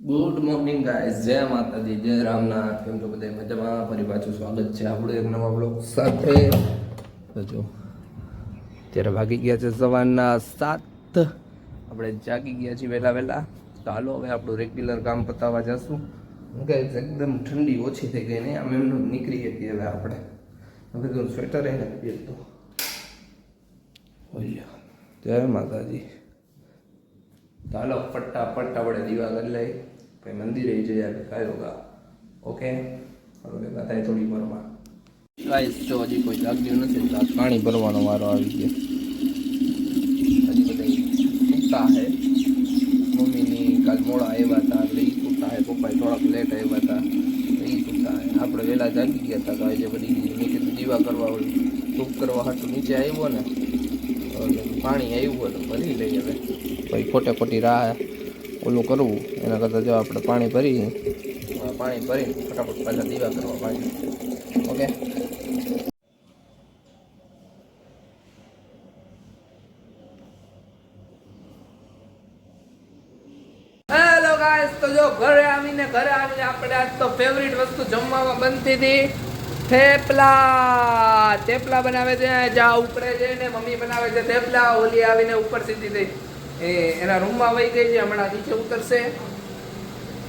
Good morning guys જય માતાજી, જય રામનાથ. કેમ છો બધા? મજામાં? ફરી પાછું સ્વાગત છે આપણું એક નવા બ્લોગ સાથે. જો, અત્યારે ભાગી ગયા છે સવારના સાત. આપણે જાગી ગયા છીએ વહેલા વહેલા. તો હાલો, હવે આપણું રેગ્યુલર કામ પતાવવા જશું. ગાઈઝ એકદમ ઠંડી ઓછી થઈ ગઈ ને, આમ એમનું નીકળી હતી હવે આપણે. હવે તો સ્વેટર એ નથી પહેરતો. જય માતાજી. ચાલો ફટાફટ આપણે દીવા કરી લઈ, પછી મંદિરે જઈએ આપણે કાયોગા ઓકે હવે થાય થોડી વારમાં. ગાઈસ જો હજી કોઈ જાગ્યું નથી, તો પાણી ભરવાનો વારો આવી ગયો. હજી બધા સૂતા હે. મમ્મીની કાલ મોડા આવ્યા હતા એટલે એ હે. પપ્પા થોડાક લેટ આવ્યા હતા એ સૂતા આપણે વહેલા જાગી ગયા હતા તો આજે બધી કીધું દીવા કરવા હોય. ધૂપ કરવા હાટું નીચે આવ્યો ને તો પાણી આવ્યું હતું ભરી લઈએ હવે. પછી ખોટે ખોટી રાહ ઓલું કરવું એના કરતાં જો આપણે પાણી ભરી પાણી ભરીને ફટાફટ પાછા દીવા કરવા પાણી ઓકે? તો જો ઘરે આવીને ઘરે આવીને આપણે આજ તો ફેવરિટ વસ્તુ જમવામાં બનતી હતી. થેપલા થેપલા બનાવે છે જા ઉપરે જઈને મમ્મી બનાવે છે થેપલા, ઓલી આવીને ઉપર સીધી થઈ. એ, એના રૂમમાં વહી ગઈ છે, હમણાં નીચે ઉતરશે.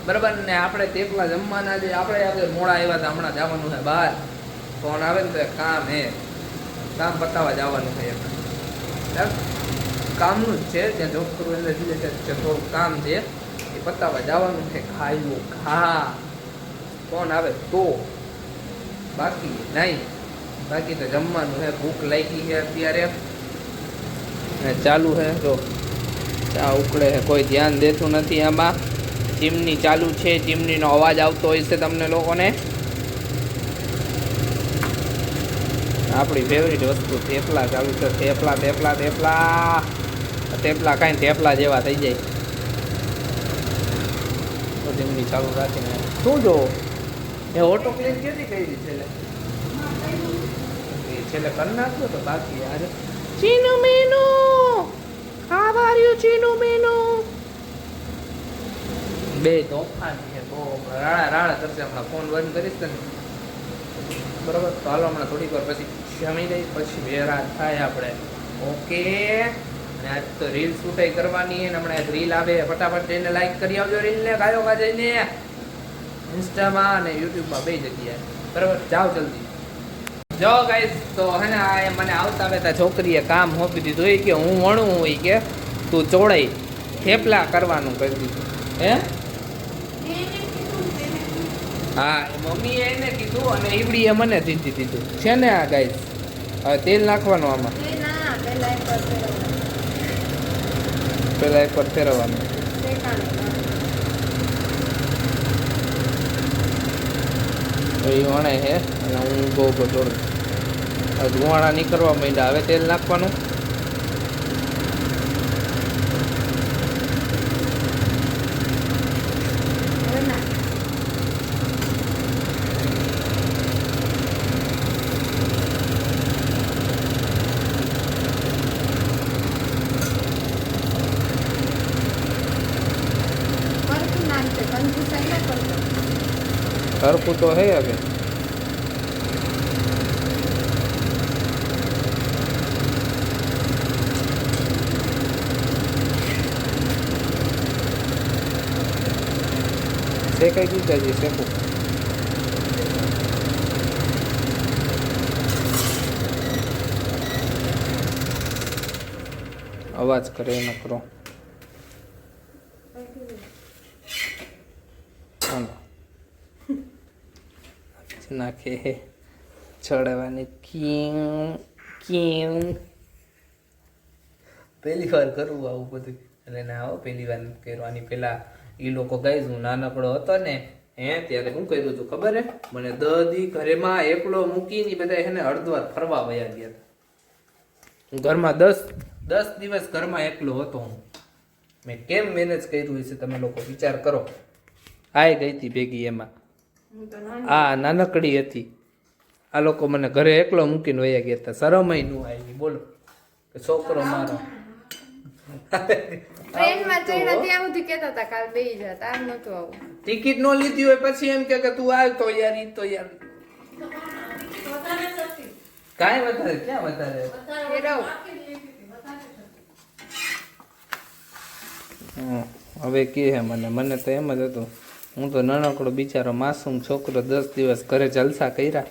બરાબર? ને આપણે થેપલા જમવાના છે. આપણે આપણે મોડા આવ્યા હતા, હમણાં જવાનું છે બહાર. ફોન આવે ને તો કામ હે કામ પતાવવા જવાનું છે એમ. કામનું જ છે, ત્યાં જોબ કરવું એટલે થોડું છે કામ છે, એ પતાવવા જવાનું છે. ખાયું ખા. ફોન આવે તો. બાકી નહીં. બાકી તો જમવાનું હે, ભૂખ લાગી છે અત્યારે. ચાલુ છે જો. ચા ઉકળે છે કોઈ ધ્યાન દેતું નથી આમાં. ચીમની ચાલુ છે ચીમનીનો અવાજ આવતો હોય છે તમને લોકોને. આપણી ફેવરિટ વસ્તુ થેપલા ચાલુ છે. થેપલા થેપલા થેપલા. થેપલા કાંઈ થેપલા જેવા થઈ જાય. તો ચીમની ચાલુ રાખીને. શું જો? એ ઓટો ક્લીન કેવી કરી છેલ્લે? એ છેલ્લે કરી નાખ્યો તો બાકી આજે ચીનુ મેનુ! હાવ આર યુ ચીનુ મેનુ! બે તોફાન છે બહુ રાણા રાણા કરશે. હમણાં ફોન બંધ કરીશ તને. બરાબર? તો હાલો હમણાં થોડીક વાર પછી જમી લઈ પછી વેરા થાય આપણે. ઓકે? અને આજ તો રીલ શૂટાઈ કરવાની અને હમણાં એક રીલ આવે. ફટાફટ જઈને લાઈક કરી આવજો રીલને ગાયો ગા જઈને ઇન્સ્ટામાં અને યુટ્યુબમાં બે જગ્યાએ. બરાબર? જાઓ જલ્દી. જો ગાઈસ તો હે ને આ મને આવતા આવતા છોકરીએ કામ સોંપી દીધું. એ કે હું વણું હોય કે તું ચોળાઈ થેપલા કરવાનું કરી દીધું. હે? હા મમ્મીએ એને કીધું અને ઈવડીએ મને દીધી દીધું. છે ને આ ગાઈસ હવે તેલ નાખવાનું આમાં. પેલા એકવાર ફેરવવાનું. તો એ વણે છે અને હું બહુ બધો ધુવાણા નીકળવા માંડ્યા. હવે તેલ નાખવાનું. સરખું તો હે હવે શેકાઈ ગયું છે હજી શેકું અવાજ કરે એ નકરો નાખે. ચડાવવાની ક્યું ક્યું પહેલી વાર કરવું આવું બધું. એટલે ના આવો પહેલી વાર કરવાની પહેલા એ લોકો ગઈ હું નાનકડો હતો ને હે ત્યારે શું કર્યું હતું ખબર હે? મને દદી ઘરેમાં એકલો મૂકીને બધા એને હળદ્વાર ફરવા વયા ગયા હતા. હું ઘરમાં દસ? દસ દિવસ ઘરમાં એકલો હતો હું. મેં કેમ મેનેજ કર્યું હશે તમે લોકો વિચાર કરો. આય ગઈ હતી ભેગી એમાં. આ નાનકડી હતી. આ લોકો મને ઘરે એકલો મૂકીને વયા ગયા હતા. શરમયનું આવી. બોલો. કે છોકરો મારો. ટ્રેનમાં ચડ્યા ત્યાં સુધી કહેતા હતા કાલ બેહી જતા આમ નતું આવું. ટિકિટ નો લીધી હોય પછી એમ કે તું આવ તો યાર ઈ તો યાર. કાંઈ વધારે ક્યાં વધારે? હવે કે હે મને? મને તો એમ જ હતું. હું તો નાનકડો બિચારો માસૂમ છોકરો દસ દિવસ ઘરે જલસા કર્યા.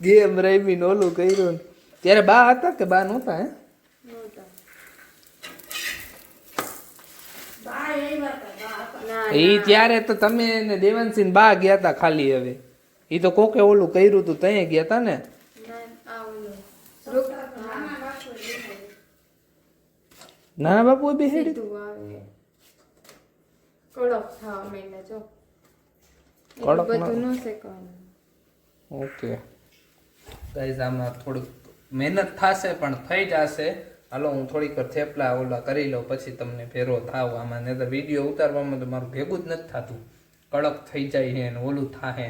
ગેમ રમી ને ઓલું કર્યું ને. ત્યારે બા હતા કે બા નહોતા હે. એ ત્યારે તો તમે ને દેવાનસિંહ બા ગયા હતા ખાલી હવે. એ તો કોકે ઓલું કર્યું હતું તઈ ગયા હતા ને? ના આ ઓલું. રૂક- હા, નાના બાપુ બેહેડ્યું હેડી સીધું આવે. કડક થવા માંડ્યા જો. કડક બધું ન શેકવાનું. ઓકે. ગાઈઝ આમાં થોડુંક મહેનત થશે પણ થઈ જશે. હાલો હું થોડીક વાર થેપલા ઓલા કરી લઉં પછી તમને ફેરો થાવ. આમાં નહીં તો વીડિયો ઉતારવામાં તો મારું ભેગું જ નથી થતું. કડક થઈ જાય છે ને ઓલું થાહે.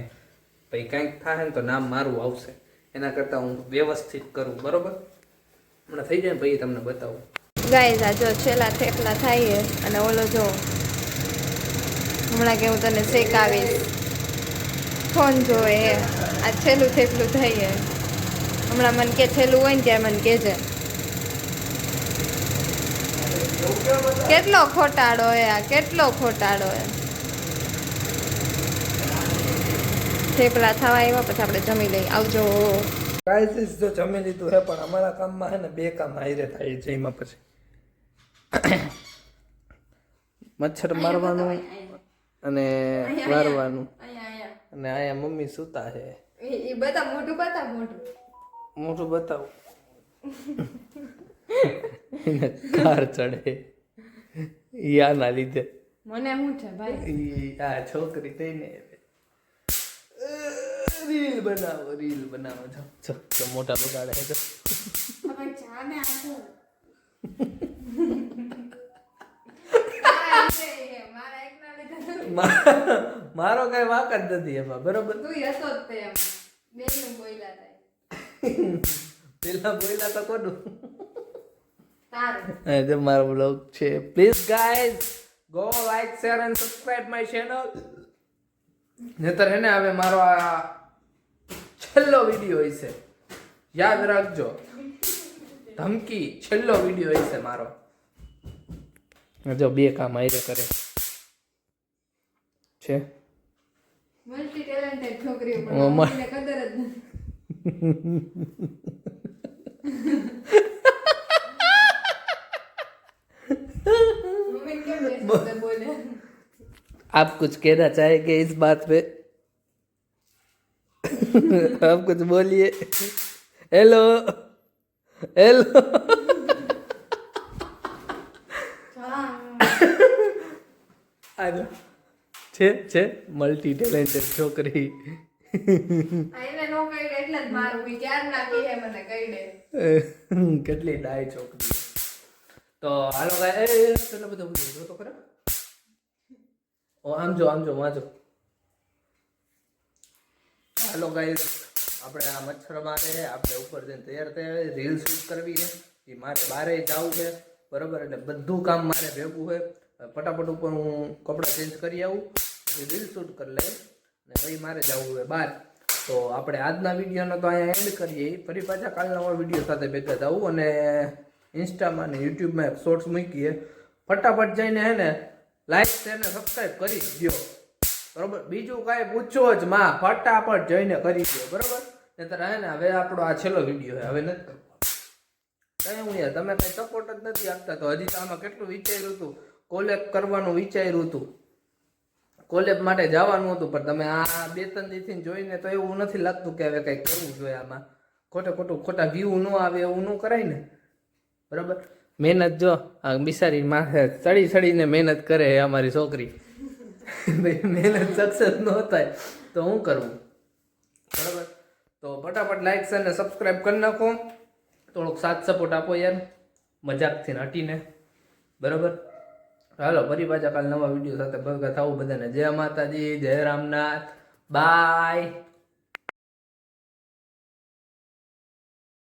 પછી કંઈક થાહે ને તો નામ મારું આવશે. એના કરતાં હું વ્યવસ્થિત કરું બરોબર? હમણાં થઈ જાય ને પછી તમને બતાવું. ગાઈઝ આ જો છેલ્લા થેપલા થાય અને ઓલો જો હમણાં કે હું તને શેકાવીશ. ફોન જોવે આ છેલ્લું થેપલું થઈ છે હમણાં મને કે છેલ્લું હોય ને ત્યારે મને કહેજે કેટલો ખોટાડો એ આ, કેટલો ખોટાડો એ થેપલા થવા એવા પછી આપણે જમી લઈ આવજો. ક્રાઇસિસ જો જમી લીધું હે, પણ અમારા કામમાં હે ને બે કામ હાઈરે થાય છે એમાં પછી. મચ્છર મારવાનું. અને વારવાનું. અને અહીંયા મમ્મી સૂતા છે. એ બધા મોટું બતાવ મોટું મોટું બતાવું. કાર ચડે. યા આના લીધે. મને શું છે ભાઈ? આ છોકરી થઈને રીલ બનાવો રીલ બનાવો. છો છો મોટા બગાડે છે. જો મા- મારો કઈ વાક જ નથી એમાં બરોબર? તું હસો જ તે એમ. બેનું બોયલા થાય. પેલા બોલ્યા તો કોનું? તારું. મારો બ્લોગ છે. Please guys go like share and subscribe my channel નહીતર હે ને હવે મારો આ છેલ્લો વીડિયો હશે યાદ રાખજો. ધમકી છેલ્લો વીડિયો હશે મારો. જો બે કામ આયરે કરે. છે મલ્ટી ટેલેન્ટેડ છોકરી ઓ, પણ મ- મમ્મીને કદર જ નથી મમ્મી કેમ બે શબ્દ બોલે आप कुछ कहना चाहेंगे इस बात पे आप कुछ बोलिए हेलो हेलो છે છે મલ્ટી ટેલેન્ટેડ છોકરી કેટલી ડાય છોકરી. તો હાલો ભાઈ એટલો બધો બધો જો તો ખરા. ઓ આમ જો આમ જો વાંચો. હાલો ગાય આપણે આ મચ્છર મારે આપણે ઉપર જઈને તૈયાર થયા રીલ શૂટ કરવી છે. એ મારે બારે જવું છે બરાબર? એટલે બધું કામ મારે ભેગું હોય. ફટાફટ ઉપર હું કપડાં ચેન્જ કરી આવું. રીલ શૂટ કરી લઈ ને પછી મારે જવું હોય બહાર. તો આપણે આજના વિડીયોનો તો અહીંયા એન્ડ કરીએ. ફરી પાછા કાલના વીડિયો સાથે ભેગા થવું અને ઇન્સ્ટામાં અને યુટ્યુબમાં શોર્ટ્સ મૂકીએ. ફટાફટ જઈને હે ને લાઈક શેર ને સબસ્ક્રાઈબ કરી દો બરોબર? બીજું કાંઈ પૂછો જ માં. ફટાફટ જઈને કરી દો બરોબર? નહીતર હે ને, હવે આપણો આ છેલ્લો વીડિયો છે હવે નથી કરવો હું યાર તમે કઈ સપોર્ટ જ નથી આપતા. તો હજી તો આમાં કેટલું વિચાર્યું હતું? કોલેક્ટ કરવાનું વિચાર્યું હતું. કોલેબ માટે જવાનું હતું, પણ તમે આ બે ત્રણ દિવસથી જોઈને તો એવું નથી લાગતું કે હવે કંઈક કરવું જોઈએ આમાં. ખોટે ખોટું ખોટા વ્યૂ ન આવે એવું ન કરાય ને. બરાબર? મહેનત જો, આ બિસારી માથે ચડી ચડીને મહેનત કરે અમારી છોકરી. મહેનત સક્સેસ ન થાય, તો શું કરવું બરાબર? તો ફટાફટ લાઈક અને સબસ્ક્રાઈબ કરી નાખો. થોડોક સાથ સપોર્ટ આપો યાર. મજાકથી હટીને. બરાબર? હાલો, ફરી પાછા કાલ નવા વીડિયો સાથે. ભેગા થવું બધાને. જય માતાજી, જય રામનાથ. બાય